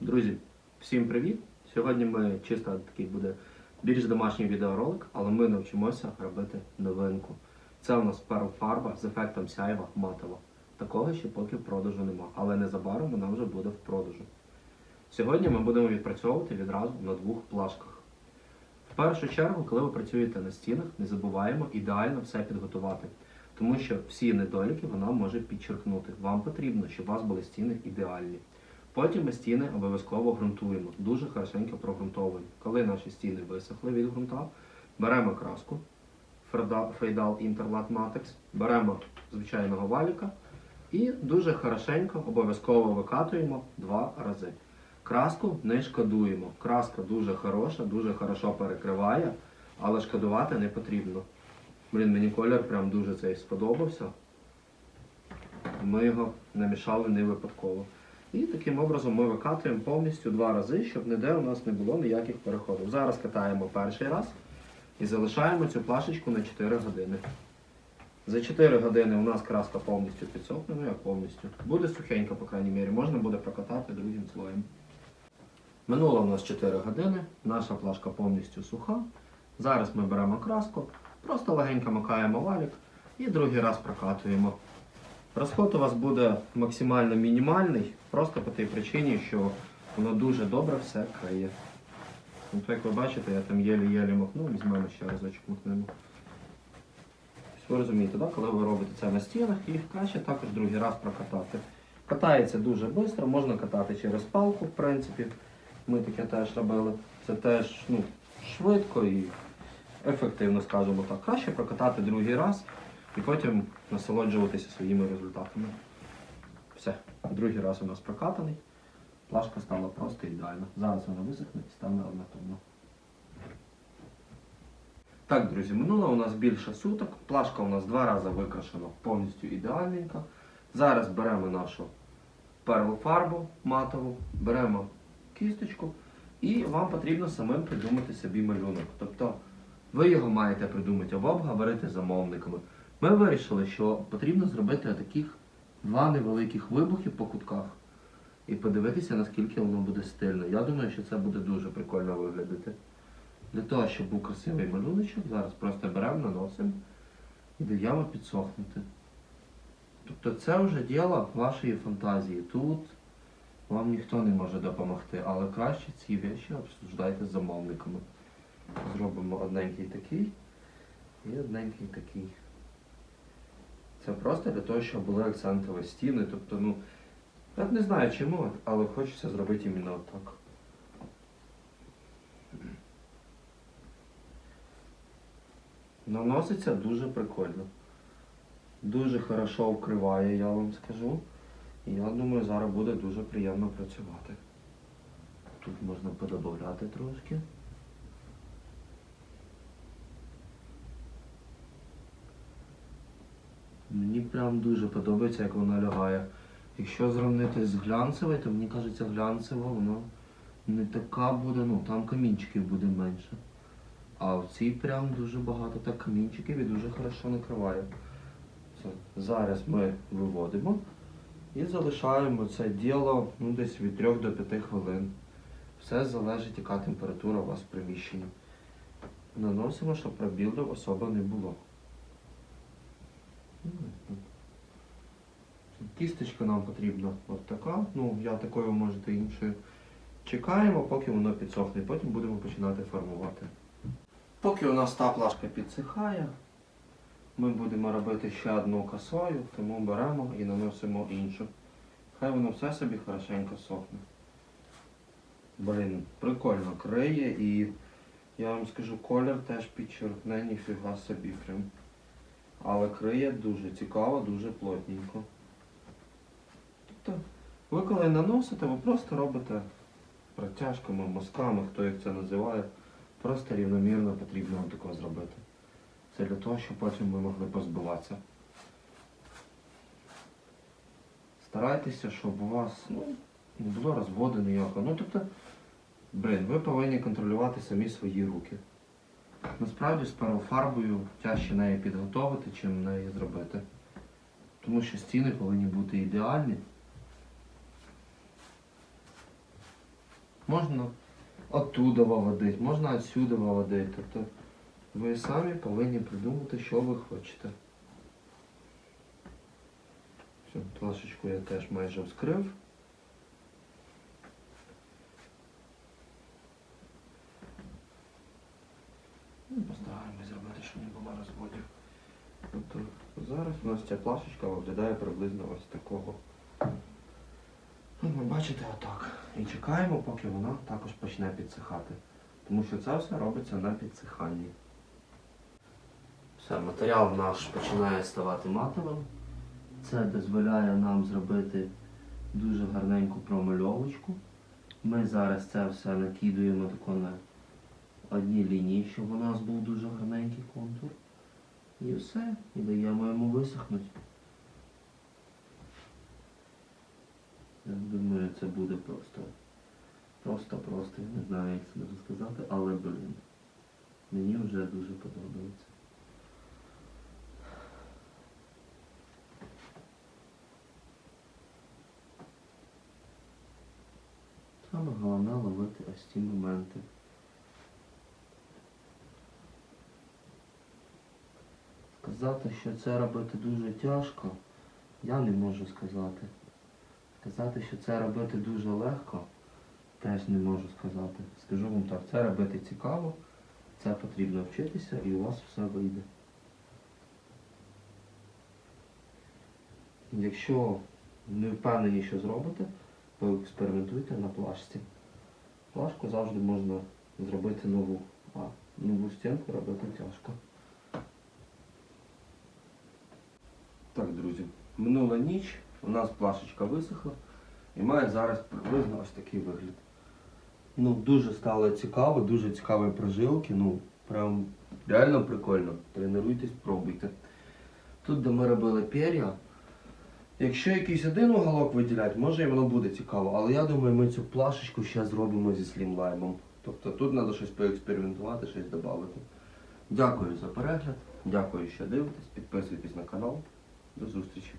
Друзі, всім привіт! Сьогодні ми чисто такий буде більш домашній відеоролик, але ми навчимося робити новинку. Це у нас фарба з ефектом сяйва матова. Такого ще поки в продажу нема, але незабаром вона вже буде в продажу. Сьогодні ми будемо відпрацьовувати відразу на двох плашках. В першу чергу, коли ви працюєте на стінах, не забуваємо ідеально все підготувати, тому що всі недоліки вона може підчеркнути. Вам потрібно, щоб у вас були стіни ідеальні. Потім ми стіни обов'язково ґрунтуємо, дуже хорошенько прогрунтовуємо. Коли наші стіни висохли від ґрунта, беремо краску Фейдал Interlat Matex, беремо звичайного валіка і дуже хорошенько обов'язково викатуємо два рази. Краску не шкодуємо. Краска дуже хороша, дуже хорошо перекриває, але шкодувати не потрібно. Блін, мені колір прям дуже цей сподобався. Ми його намішали не випадково. І таким образом ми викатуємо повністю два рази, щоб ніде у нас не було ніяких переходів. Зараз катаємо перший раз і залишаємо цю плашечку на 4 години. За 4 години у нас краска повністю підсохне, ну як повністю. Буде сухенька, по крайній мірі, можна буде прокатати другим слоєм. Минуло у нас 4 години, наша плашка повністю суха. Зараз ми беремо краску, просто легенько макаємо валік і другий раз прокатуємо. Розход у вас буде максимально мінімальний, просто по тій причині, що воно дуже добре все криє. От як ви бачите, я там єлі-єлі махнув, візьмемо ще разочок махнемо. Ви розумієте, да? коли ви робите це на стінах, їх краще також другий раз прокатати. Катається дуже швидко, можна катати через палку, в принципі. Ми таке теж робили. Це теж ну, швидко і ефективно, скажімо так. Краще прокатати другий раз і потім насолоджуватися своїми результатами. Все, другий раз у нас прокатаний. Плашка стала просто ідеальна. Зараз вона висохне і стане однотонно. Так, друзі, минуло у нас більше суток. Плашка у нас два рази викрашена повністю ідеальненька. Зараз беремо нашу перву фарбу матову, беремо кісточку і вам потрібно самим придумати собі малюнок. Тобто ви його маєте придумати або обговорити замовниками. Ми вирішили, що потрібно зробити таких два невеликих вибухи по кутках і подивитися, наскільки воно буде стильно. Я думаю, що це буде дуже прикольно виглядати. Для того, щоб був красивий малюночок, зараз просто беремо, наносимо і даємо підсохнути. Тобто це вже діло вашої фантазії. Тут вам ніхто не може допомогти, але краще ці речі обсуждайте з замовниками. Зробимо одненький такий і одненький такий. Це просто для того, щоб були акцентові стіни. Тобто, ну, я не знаю чому, але хочеться зробити іменно так. Наноситься дуже прикольно. Дуже хорошо вкриває, я вам скажу. І я думаю, зараз буде дуже приємно працювати. Тут можна подобавляти трошки. Мені прям дуже подобається, як вона лягає. Якщо зрівнити з глянцевою, то мені кажеться, глянцева воно не така буде, ну там камінчиків буде менше. А в цій прям дуже багато так камінчиків і дуже хорошо накриває. Зараз ми виводимо і залишаємо це діло ну, десь від 3 до 5 хвилин. Все залежить, яка температура у вас в приміщенні. Наносимо, щоб пробілів особо не було. Кісточка нам потрібна от така. Ну, я такою можете іншою. Чекаємо, поки воно підсохне, потім будемо починати формувати. Поки у нас та плашка підсихає, ми будемо робити ще одну косою, тому беремо і наносимо іншу. Хай воно все собі хорошенько сохне. Блін, прикольно криє і я вам скажу, колір теж підчеркне, ніфіга собі прям. Але криє дуже цікаво, дуже плотненько. Тобто, ви коли наносите, ви просто робите протяжками, мазками, хто як це називає. Просто рівномірно потрібно такого зробити. Це для того, щоб потім ви могли позбиватися. Старайтеся, щоб у вас ну, не було розводу ніякого. Ну тобто, блин, ви повинні контролювати самі свої руки. Насправді з парофарбою тяжче неї підготовити, чим неї зробити. Тому що стіни повинні бути ідеальні. можна оттуда виводити, можна отсюди виводити. Тобто ви самі повинні придумати, що ви хочете. Все, плашечку я теж майже вскрив. Ну, Не було розводів. Тобто зараз у нас ця плашечка виглядає приблизно ось такого. Ну, ви бачите отак. І чекаємо, поки вона також почне підсихати. Тому що це все робиться на підсиханні. Все, матеріал наш починає ставати матовим. Це дозволяє нам зробити дуже гарненьку промальовочку. Ми зараз це все накидуємо тако на одній лінії, щоб у нас був дуже гарненький контур. І все, і даємо йому висохнути. Я думаю, це буде просто. Просто-просто, я не знаю, як це дуже сказати, але блін. Мені вже дуже подобається. Саме головне ловити ось ці моменти. Сказати, що це робити дуже тяжко, я не можу сказати. Сказати, що це робити дуже легко, теж не можу сказати. Скажу вам так, це робити цікаво, це потрібно вчитися і у вас все вийде. Якщо не впевнені, що зробите, поекспериментуйте на плашці. Плашку завжди можна зробити нову, а нову стінку робити тяжко. Так, друзі, минула ніч, у нас плашечка висохла і має зараз приблизно ось такий вигляд. Ну, дуже стало цікаво, дуже цікаві прожилки, ну, прям реально прикольно. Тренуйтесь, пробуйте. Тут, де ми робили пер'я, якщо якийсь один уголок виділяти, може і воно буде цікаво, але я думаю, ми цю плашечку ще зробимо зі слімлаймом. Тобто тут треба щось поекспериментувати, щось додати. Дякую за перегляд, дякую, що дивитесь, підписуйтесь на канал. До зустрічі!